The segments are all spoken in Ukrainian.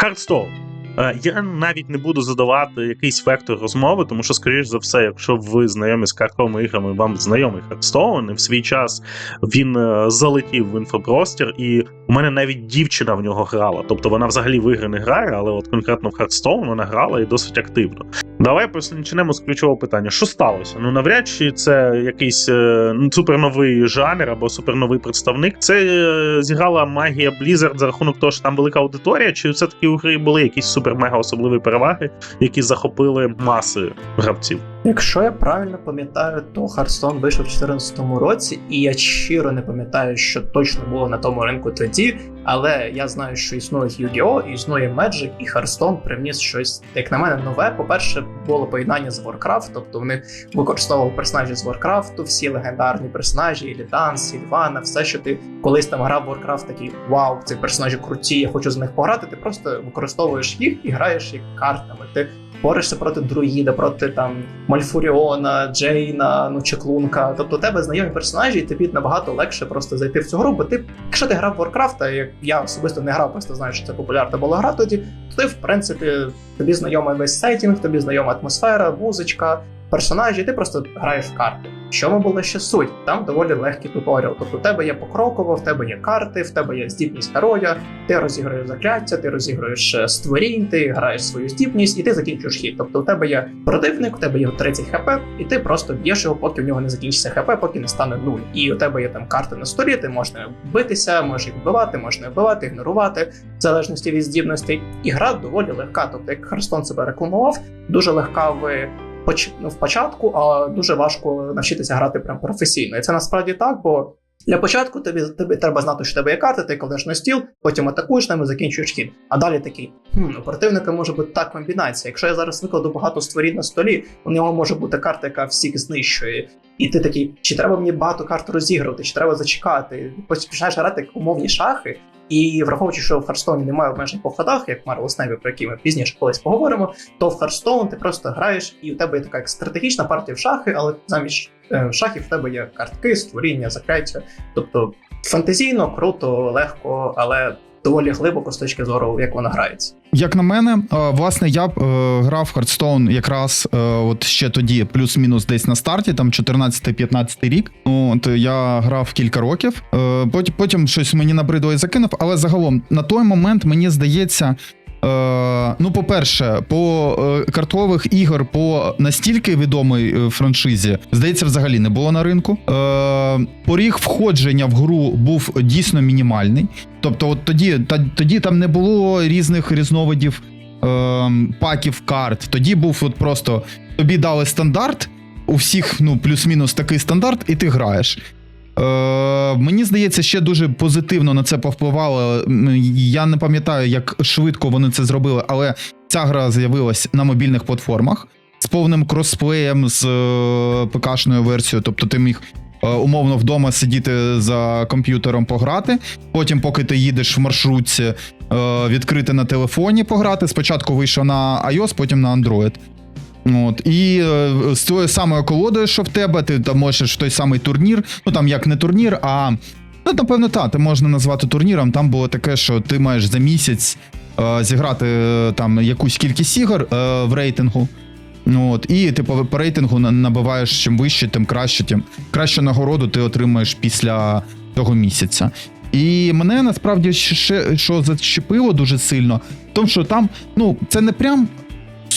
Хардстоун. Е, Я навіть не буду задавати якийсь вектор розмови, тому що, скоріш за все, якщо ви знайомі з картковими іграми, вам знайомий Хардстоун, і в свій час він е, залетів в інфопростір, і у мене навіть дівчина в нього грала. Тобто вона взагалі в ігри не грає, але от конкретно в Хардстоун вона грала і досить активно. Давай почнемо з ключового питання: що сталося? Ну навряд чи це якийсь е, ну, суперновий жанр або суперновий представник. Це е, зіграла магія Blizzard за рахунок того, що там велика аудиторія, чи все-таки у гри були якісь супер-мега особливі переваги, які захопили маси гравців? Якщо я правильно пам'ятаю, то Hearthstone вийшов у 2014 році, і я щиро не пам'ятаю, що точно було на тому ринку тоді. Але я знаю, що існує Yu-Gi-Oh!, існує Magic, і Hearthstone привніс щось, як на мене, нове. По-перше, було поєднання з Warcraft, тобто вони використовували персонажі з Warcraft, всі легендарні персонажі, Ілідан, Сільвана, все, що ти колись там грав в Warcraft, такий вау, ці персонажі круті, я хочу з них пограти. Ти просто використовуєш їх і граєш їх картами. Ти борешся проти друїда, проти там Мальфуріона, Джейна, ну Чеклунка. Тобто у тебе знайомі персонажі, і тобі набагато легше просто зайти в цю гру. Бо ти, якщо ти грав в Warcraft, як я особисто не грав, просто знаю, що це популярна була гра тоді, то ти, в принципі, тобі знайомий весь сеттінг, тобі знайома атмосфера, музичка. Персонажі, ти просто граєш в карти. В чому була ще суть? Там доволі легкий туторіал. Тобто, у тебе є покроково, в тебе є карти, в тебе є здібність героя, ти розіграєш закляття, ти розіграєш е, створінь, ти граєш свою здібність і ти закінчуєш хід. Тобто у тебе є противник, у тебе є 30 хп, і ти просто б'єш його, поки в нього не закінчиться хп, поки не стане нуль. І у тебе є там карти на столі, ти можеш битися, можеш їх вбивати, можеш не вбивати, ігнорувати, в залежності від здібностей. І гра доволі легка. Тобто, як Херстон себе рекламував, дуже легка в в початку, а дуже важко навчитися грати прям професійно. І це насправді так, бо для початку тобі, тобі треба знати, що тебе є карти, ти кладеш на стіл, потім атакуєш ними, закінчуєш хід. А далі такий хм, у противника може бути та комбінація. Якщо я зараз викладу багато створінь на столі, у нього може бути карта, яка всіх знищує. І ти такий, чи треба мені багато карт розігрувати, чи треба зачекати? Починаєш грати умовні шахи. І враховуючи, що в Харстоні немає обмежень по ходах, як Marvel Snap, про які ми пізніше колись поговоримо, то в Харстоун ти просто граєш, і у тебе є така як стратегічна партія в шахи, але замість е, шахів в тебе є картки, створіння, закляття. Тобто фантазійно, круто, легко, але доволі глибоко з точки зору, як вона грається. Як на мене, е, власне, я б е, грав Хардстоун якраз е, от ще тоді, плюс-мінус десь на старті, там 14-15 рік. От я грав кілька років. Потім щось мені набридло і закинув. Але загалом на той момент мені здається. Е, ну, по-перше, по е, карткових ігор по настільки відомій е, франшизі, здається, взагалі не було на ринку. Поріг входження в гру був дійсно мінімальний. Тобто, от тоді, тоді там не було різних різновидів паків карт. Тоді був от просто тобі дали стандарт, у всіх ну, плюс-мінус такий стандарт, і ти граєш. Е, мені здається, ще дуже позитивно на це повпливало. Я не пам'ятаю, як швидко вони це зробили, але ця гра з'явилась на мобільних платформах з повним кросплеєм з е, ПК-шною версією. Тобто ти міг е, умовно вдома сидіти за комп'ютером пограти. Потім, поки ти їдеш в маршрутці, е, відкрити на телефоні пограти. Спочатку вийшов на iOS, потім на Android. От, і е, з тою самою колодою, що в тебе, ти там можеш в той самий турнір, ну там як не турнір, а ну, напевно, та, ти можна назвати турніром. Там було таке, що ти маєш за місяць е, зіграти е, там якусь кількість ігор е, в рейтингу. Ну, от, і ти по, по рейтингу набиваєш чим вище, тим краще, тим кращу нагороду ти отримаєш після того місяця. І мене насправді ще що зачепило дуже сильно, тому, що там, ну, це не прям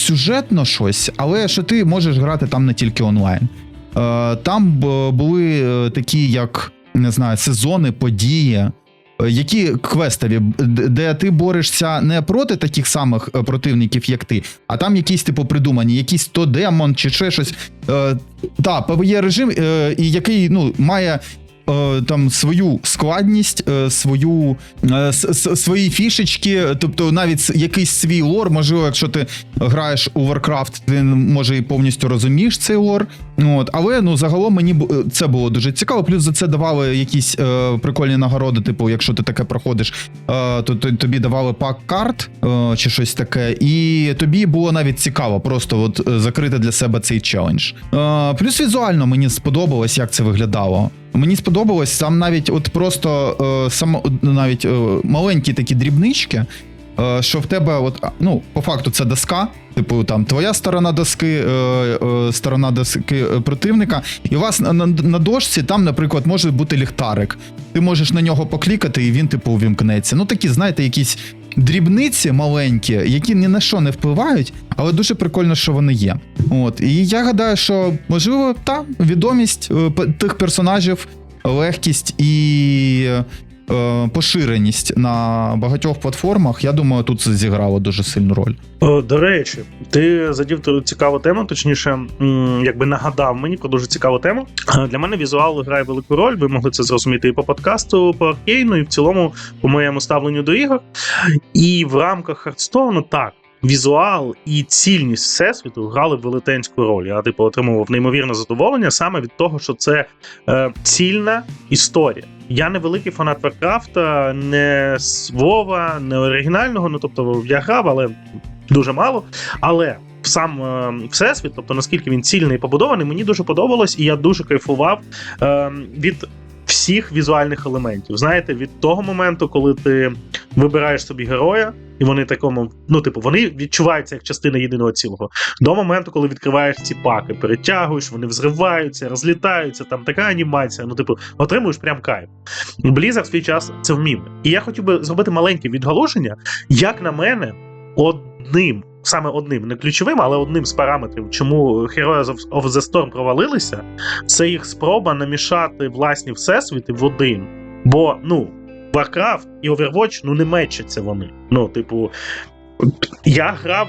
сюжетно щось, але що ти можеш грати там не тільки онлайн. Е, там були е, такі, як не знаю, сезони, події, е, які квестові, де ти борешся не проти таких самих противників, як ти, а там якісь типу придумані, якийсь то демон чи ще щось. Та, PvE режим, який ну, має. Е, Там свою складність, е, свою е, свої фішечки, тобто навіть якийсь свій лор. Можливо, якщо ти граєш у Warcraft, ти може і повністю розумієш цей лор. От, але ну загалом мені це було дуже цікаво. Плюс за це давали якісь е, прикольні нагороди. Типу, якщо ти таке проходиш, е, то, то тобі давали пак карт е, чи щось таке, і тобі було навіть цікаво просто от закрити для себе цей челендж. Е, плюс візуально мені сподобалось, як це виглядало. Мені сподобалось там навіть от просто е, само навіть е, маленькі такі дрібнички. е, що в тебе, от, ну, по факту, це доска. Типу, там твоя сторона доски, е, е, сторона доски е, противника, і у вас на, на, на дошці там, наприклад, може бути ліхтарик. Ти можеш на нього поклікати, і він, типу, увімкнеться. Ну, такі, знаєте, якісь дрібниці маленькі, які ні на що не впливають, але дуже прикольно, що вони є. От, і я гадаю, що можливо, та відомість е, тих персонажів, легкість і. Е, Поширеність на багатьох платформах, я думаю, тут це зіграло дуже сильну роль. До речі, ти задів цікаву тему, точніше, якби нагадав мені про дуже цікаву тему. Е, Для мене візуал грає велику роль. Ви могли це зрозуміти і по подкасту, по аркейну, і в цілому по моєму ставленню до ігор. І в рамках Хардстоуну так. Візуал і цільність всесвіту грали велетенську роль. Я типу отримував неймовірне задоволення саме від того, що це е, цільна історія. Я не великий фанат Варкрафта, не Вова, не оригінального. Ну тобто я грав, але дуже мало. Але сам е, всесвіт, тобто наскільки він цільний і побудований, мені дуже подобалось, і я дуже кайфував е, від всіх візуальних елементів. Знаєте, від того моменту, коли ти вибираєш собі героя, і вони такому, ну, типу, вони відчуваються як частина єдиного цілого. До моменту, коли відкриваєш ці паки, перетягуєш, вони взриваються, розлітаються, там така анімація. Ну, типу, отримуєш прям кайф. Blizzard в свій час це вмів. І я хотів би зробити маленьке відгалуження, як на мене, одним. Саме одним, не ключовим, але одним з параметрів, чому Heroes of- the Storm провалилися, це їх спроба намішати власні всесвіти в один. Бо, ну, Warcraft і Overwatch ну не мечаться вони. Ну, типу, я грав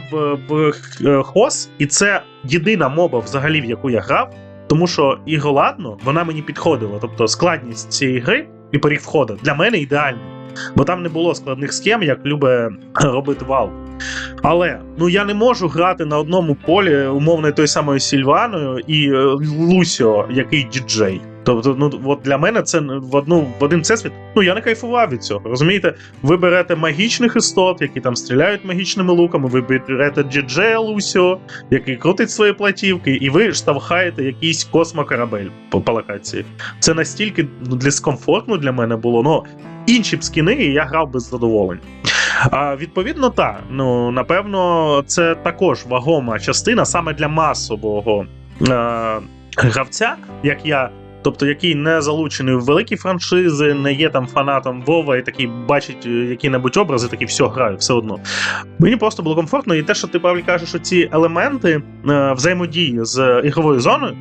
в, е, і це єдина моба взагалі, в яку я грав, тому що ігроладно вона мені підходила. Тобто складність цієї гри і поріг входу для мене ідеальний. Бо там не було складних схем, як любить робити Valve. Але ну я не можу грати на одному полі умовно той самою Сільваною і е, Лусіо, який діджей. Тобто, ну от для мене це в одну в один всесвіт. Ну я не кайфував від цього. Розумієте, ви берете магічних істот, які там стріляють магічними луками. Ви берете діджея Лусіо, який крутить свої платівки, і ви штовхаєте якийсь космокорабель по, по локації. Це настільки ну, дискомфортно для мене було. Ну інші б скіни, я грав без задоволення. А, відповідно, так. Ну, напевно, це також вагома частина саме для масового е, гравця, як я. Тобто, який не залучений в великі франшизи, не є там фанатом Вова і такий бачить е, які-небудь образи, такий все граю, все одно. Мені просто було комфортно, і те, що ти Павлі кажеш, що ці елементи е, взаємодії з ігровою зоною,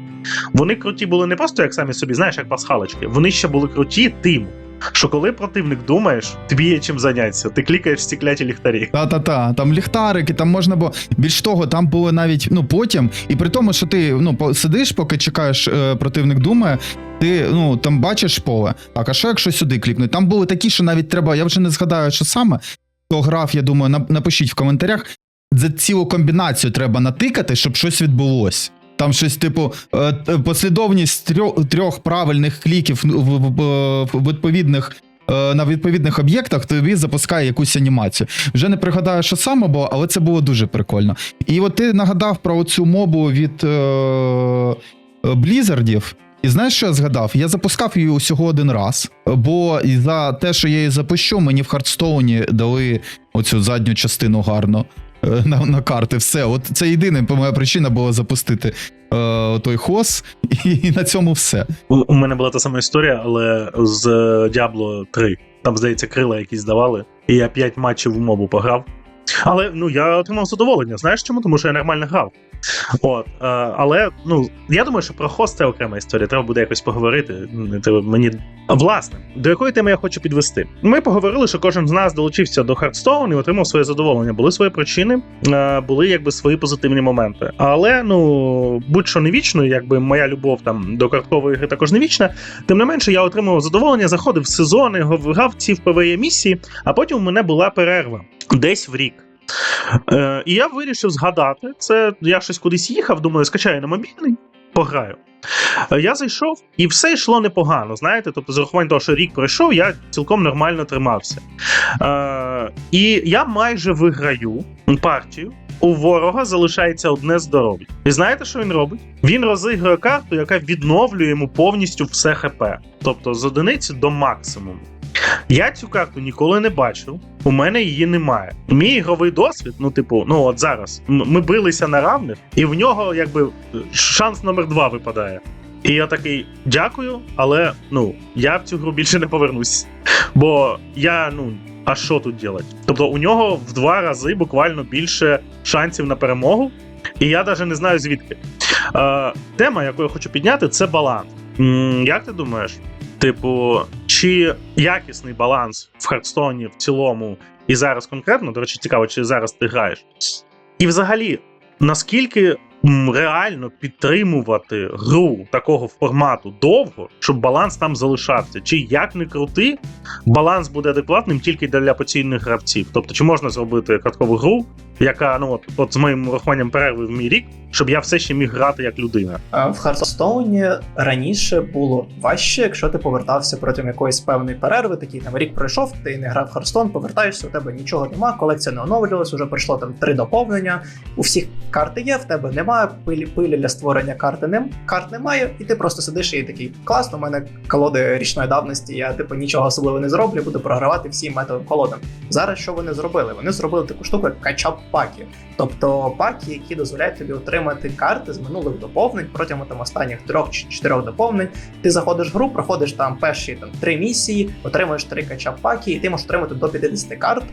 вони круті були не просто як самі собі, знаєш, як пасхалочки. Вони ще були круті тим, що коли противник думаєш, тобі є чим зайнятися. Ти клікаєш в ці ліхтарі. Та-та-та, там ліхтарики, там можна було. Більш того, там було навіть ну потім, і при тому, що ти ну сидиш, поки чекаєш, е, противник думає. Ти ну там бачиш поле. Так, а що якщо сюди клікнуть? Там були такі, що навіть треба. Я вже не згадаю, що саме. Хто грав, я думаю, нап- напишіть в коментарях. За цілу комбінацію треба натикати, щоб щось відбулось. Там щось, типу, е, послідовність трьох, трьох правильних кліків в, відповідних е, на відповідних об'єктах тобі запускає якусь анімацію. Вже не пригадаю, що саме було, але це було дуже прикольно. І от ти нагадав про цю мобу від е, Блізардів. І знаєш, що я згадав? Я запускав її усього один раз, бо за те, що я її запущу, мені в Хардстоуні дали оцю задню частину гарно на, на карти. Все, от це єдина моя причина була запустити е, той хос, і, і на цьому все. У, у мене була та сама історія, але з Diablo 3. Там, здається, крила якісь давали, і я 5 матчів в мобу пограв. Але ну я отримав задоволення. Знаєш чому? Тому що я нормально грав. От, е, але ну я думаю, що про хост це окрема історія. Треба буде якось поговорити. Треба мені власне до якої теми я хочу підвести. Ми поговорили, що кожен з нас долучився до Hearthstone і отримав своє задоволення. Були свої причини, е, були якби свої позитивні моменти. Але ну будь-що не вічно, якби моя любов там до карткової гри також не вічна. Тим не менше, я отримав задоволення, заходив в сезони, грав ці в ПВЕ місії, а потім у мене була перерва десь в рік. Е, і я вирішив згадати це. Я щось кудись їхав, думаю, скачаю на мобільний, пограю. Е, Я зайшов, і все йшло непогано. Знаєте, тобто, з урахуванням того, що рік пройшов, я цілком нормально тримався. Е, і я майже виграю партію. У ворога залишається одне здоров'я. І знаєте, що він робить? Він розігрує карту, яка відновлює йому повністю все ХП, тобто з одиниці до максимуму. Я цю карту ніколи не бачив. У мене її немає. Мій ігровий досвід, ну, типу, ну от зараз ми билися на равних, і в нього якби шанс номер два випадає. І я такий дякую, але ну я в цю гру більше не повернусь. Бо я, ну, а що тут делать? Тобто у нього в два рази буквально більше шансів на перемогу, і я навіть не знаю звідки. Е, тема, яку я хочу підняти, це баланс. Як ти думаєш? Типу, чи якісний баланс в Хардстоні в цілому, і зараз конкретно, до речі, цікаво, чи зараз ти граєш. І взагалі, наскільки реально підтримувати гру такого формату довго, щоб баланс там залишався? Чи як не крути, баланс буде адекватним тільки для постійних гравців? Тобто, чи можна зробити карткову гру, яка ну от, от з моїм урахуванням перерви в мій рік, щоб я все ще міг грати як людина? В Хардстоуні раніше було важче, якщо ти повертався протягом якоїсь певної перерви, такий там рік пройшов, ти не грав в Хардстоун, повертаєшся, у тебе нічого нема, колекція не оновлювалась, вже пройшло там три доповнення. У всіх карти є, в тебе немає, пилі, пилі для створення карти нем, карт немає, і ти просто сидиш і такий класно, у мене колоди річної давності, я типу нічого особливо не зроблю, буду програвати всім метовим колодам. Зараз що вони зробили? Вони зробили таку штуку, як качап паки. Тобто паки, які дозволяють тобі отримати карти з минулих доповнень протягом там останніх трьох чи чотирьох доповнень. Ти заходиш в гру, проходиш там перші там три місії, отримуєш три качап паки, і ти можеш отримати до 50 карт.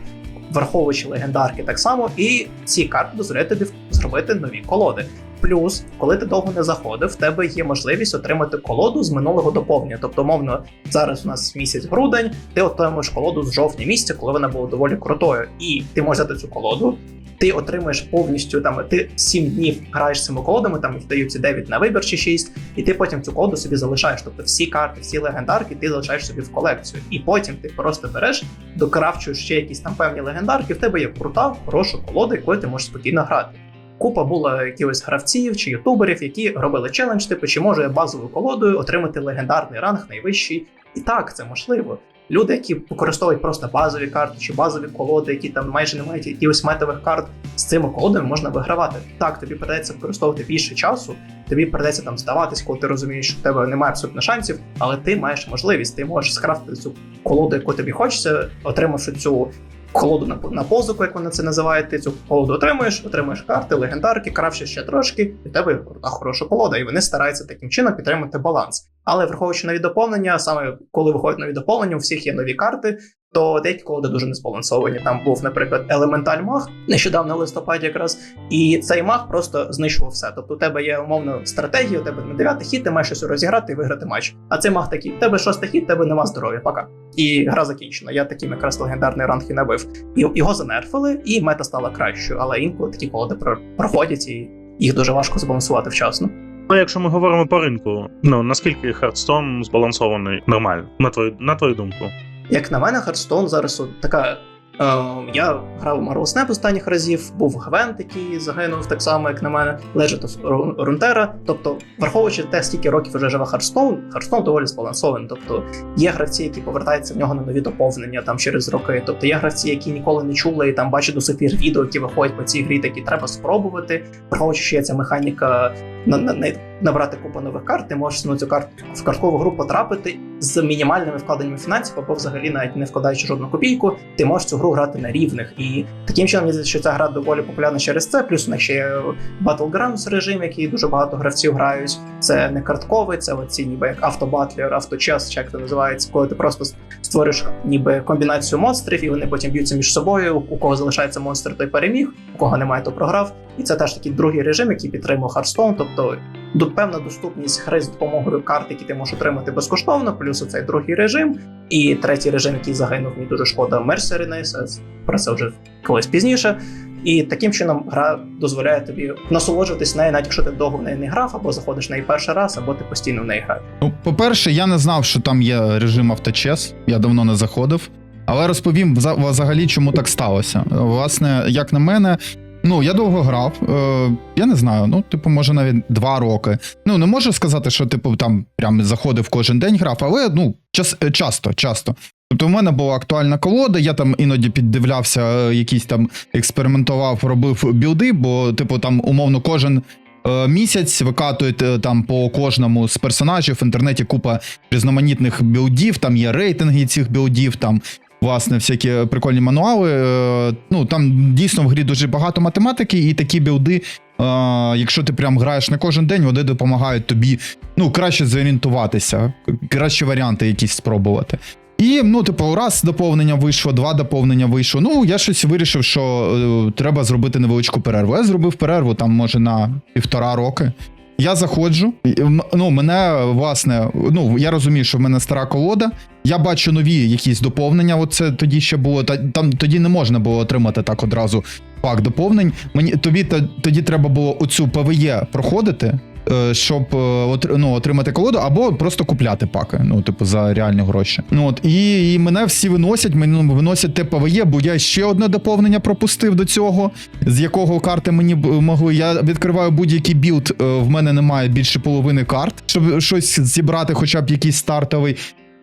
Враховуючи легендарки так само, і ці карти дозволяють тобі зробити нові колоди. Плюс, коли ти довго не заходив, в тебе є можливість отримати колоду з минулого доповнення. Тобто, мовно, зараз у нас місяць грудень, ти отримуєш колоду з жовтня місяця, коли вона була доволі крутою. І ти можеш взяти цю колоду, ти отримуєш повністю там, ти 7 днів граєш цими колодами, там їх даються 9 на вибір чи 6, і ти потім цю колоду собі залишаєш. Тобто всі карти, всі легендарки ти залишаєш собі в колекцію. І потім ти просто береш, докрафчуєш ще якісь там певні легендарки, в тебе є крута, хороша колода, якою ти можеш спокійно грати. Купа була якихось гравців чи ютуберів, які робили челендж, типу, чи може базовою колодою отримати легендарний ранг найвищий. І так, це можливо. Люди, які використовують просто базові карти чи базові колоди, які там майже не мають якихось метових карт, з цими колодами можна вигравати. Так, тобі придеться використовувати більше часу, тобі придеться там здаватись, коли ти розумієш, що в тебе немає абсолютно шансів, але ти маєш можливість, ти можеш скрафтити цю колоду, яку тобі хочеться, отримавши цю колоду на, на позику, як вони це називають. Ти цю колоду отримуєш, отримуєш карти, легендарки, крафчиш ще трошки, і в тебе хороша колода, і вони стараються таким чином підтримати баланс. Але враховуючи нові доповнення, саме коли виходять нові доповнення, у всіх є нові карти. То деякі колоди дуже не збалансовані. Там був, наприклад, елементаль маг нещодавно в листопаді, якраз і цей маг просто знищував все. Тобто, у тебе є умовно стратегія, у тебе на дев'ятий хід, ти маєш щось розіграти і виграти матч. А цей маг такий: у тебе шостий хід, тебе нема здоров'я. Пока. І гра закінчена. Я таким якраз легендарний ранг і набив. І його занерфили, і мета стала кращою. Але інколи такі колоди про- проходять, і їх дуже важко збалансувати вчасно. Ну, якщо ми говоримо по ринку, ну наскільки Хардстон збалансований нормально, на твою, на твою думку? Як на мене, Hearthstone зараз от така. Е, я грав у Marvel Snap останніх разів, був Гвент, який загинув так само, як на мене, Legend of Runeterra. Тобто, враховуючи те, скільки років вже живе Hearthstone, Hearthstone доволі збалансований. Тобто є гравці, які повертаються в нього на нові доповнення там через роки. Тобто є гравці, які ніколи не чули і там бачать до сих пір відео, які виходять по цій грі, такі треба спробувати. Враховуючи, що є ця механіка на, на, на, набрати купу нових карт, ти можеш на цю карту в карткову гру потрапити з мінімальними вкладеннями фінансів, або взагалі навіть не вкладаючи жодну копійку, ти можеш цю гру грати на рівних. І таким чином мені що ця гра доволі популярна через це. Плюс у ще є Battlegrounds режим, який дуже багато гравців грають. Це не картковий, це оці ніби як автобатлер, авточас, чи як це називається, коли ти просто створиш ніби комбінацію монстрів, і вони потім б'ються між собою. У кого залишається монстр, той переміг, у кого немає, то програв. І це теж такий другий режим, який підтримує Hearthstone, тобто певна доступність гри з допомогою карт, які ти можеш отримати безкоштовно, плюс оцей другий режим. І третій режим, який загинув, мені дуже шкода Mercenaries, про це вже колись пізніше. І таким чином гра дозволяє тобі насолоджуватись нею, навіть якщо ти довго в неї не грав, або заходиш в неї перший раз, або ти постійно в неї граєш. Ну, по-перше, я не знав, що там є режим авточес. Я давно не заходив. Але розповім вза- взагалі, чому так сталося. Власне, як на мене, ну я довго грав. Е, я не знаю, ну, типу, може, навіть два роки. Ну, не можу сказати, що типу там прям заходив кожен день грав, але ну, час, е, часто, часто. Тобто, в мене була актуальна колода, я там іноді піддивлявся, е, якісь там експериментував, робив білди, бо, типу, там умовно кожен Е, Місяць викатуєте там по кожному з персонажів в інтернеті купа різноманітних білдів, там є рейтинги цих білдів, там власне всякі прикольні мануали. Е, Ну там дійсно в грі дуже багато математики, і такі білди, е, якщо ти прям граєш не кожен день, вони допомагають тобі ну, краще зорієнтуватися, кращі варіанти якісь спробувати. І, ну, типу, раз доповнення вийшло, два доповнення вийшло. Ну, я щось вирішив, що е, треба зробити невеличку перерву. Я зробив перерву там, може, на півтора роки. Я заходжу. Ну, мене, власне, ну, я розумію, що в мене стара колода. Я бачу нові якісь доповнення. Оце тоді ще було. Та там тоді не можна було отримати так одразу пак доповнень. Мені тобі тоді треба було оцю ПВЄ проходити. Е, Щоб е, ну, отримати колоду, або просто купляти паки, ну, типу, за реальні гроші. Ну от і, і мене всі виносять, мене ну, виносять те ПВЕ, бо я ще одне доповнення пропустив до цього, з якого карти мені могли. Я відкриваю будь-який білд, е, в мене немає більше половини карт, щоб щось зібрати, хоча б якийсь стартовий.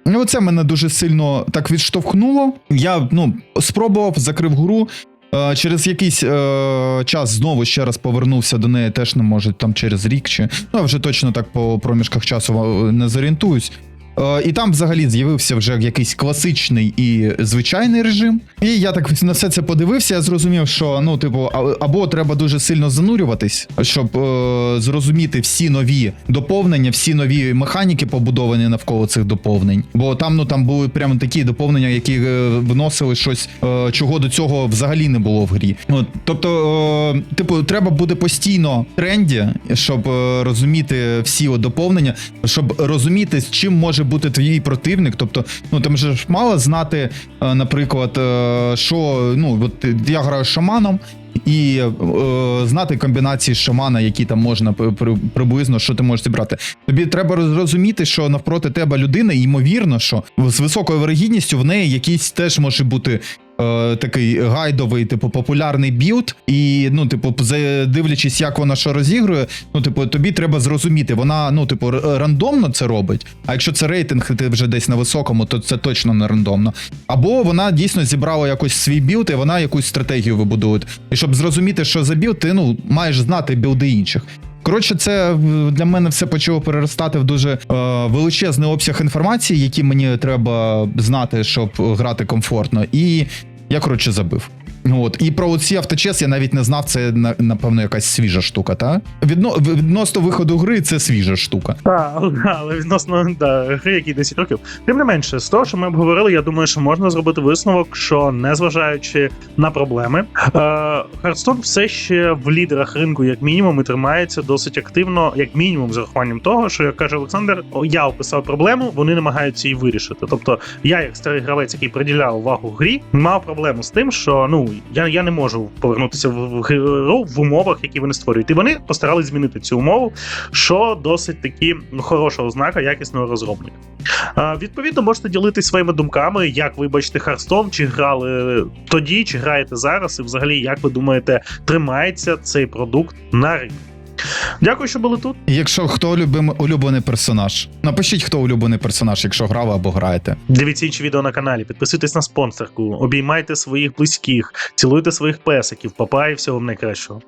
І оце мене дуже сильно так відштовхнуло. Я ну, спробував, закрив гру. Е, Через якийсь е, час знову ще раз повернувся до неї, теж не може там через рік чи ну вже точно так по проміжках часу е, не зорієнтуюсь. Е, І там взагалі з'явився вже якийсь класичний і звичайний режим. І я так на все це подивився. Я зрозумів, що ну, типу, або треба дуже сильно занурюватись, щоб е, зрозуміти всі нові доповнення, всі нові механіки побудовані навколо цих доповнень. Бо там ну там були прямо такі доповнення, які е, вносили щось, е, чого до цього взагалі не було в грі. От, тобто, е, типу, треба буде постійно в тренді, щоб е, розуміти всі доповнення, щоб розуміти, з чим може бути твій противник. Тобто, ну там же ж мало знати, е, наприклад, е, що ну от я граю шаманом. І е, знати комбінації шамана, які там можна при- при- приблизно, що ти можеш зібрати. Тобі треба розуміти, що навпроти тебе людина, ймовірно, що з високою вирогідністю в неї якийсь теж може бути е, такий гайдовий, типу, популярний білд, і ну, типу, дивлячись, як вона що розігрує, ну, типу, тобі треба зрозуміти, вона ну, типу, рандомно це робить. А якщо це рейтинг, ти вже десь на високому, то це точно не рандомно. Або вона дійсно зібрала якось свій білд, і вона якусь стратегію вибудує. І щоб зрозуміти, що за білд, ти ну маєш знати білди інших. Коротше, це для мене все почало переростати в дуже е, величезний обсяг інформації, які мені треба знати, щоб грати комфортно. І я коротше забив. От і про ці авточес я навіть не знав. Це на- напевно якась свіжа штука. Та Відно, відносно виходу гри, це свіжа штука. Так, але відносно да, гри, які 10 років. Тим не менше, з того, що ми обговорили, я думаю, що можна зробити висновок, що незважаючи на проблеми, Хардстон все ще в лідерах ринку, як мінімум, і тримається досить активно, як мінімум, з урахуванням того, що як каже Олександр, я описав проблему, вони намагаються її вирішити. Тобто, я, як старий гравець, який приділяв увагу грі, мав проблему з тим, що ну я, я не можу повернутися в гру в умовах, які вони створюють. І вони постарались змінити цю умову, що досить таки хороша ознака якісного розробника. А, відповідно, можете ділитися своїми думками, як ви бачите Харстон, чи грали тоді, чи граєте зараз, і взагалі, як ви думаєте, тримається цей продукт на ринку. Дякую, що були тут. Якщо хто любим, улюблений персонаж, напишіть, хто улюблений персонаж, якщо грали або граєте. Дивіться інші відео на каналі, підписуйтесь на спонсорку, обіймайте своїх близьких, цілуйте своїх песиків, папа і всього вам найкращого.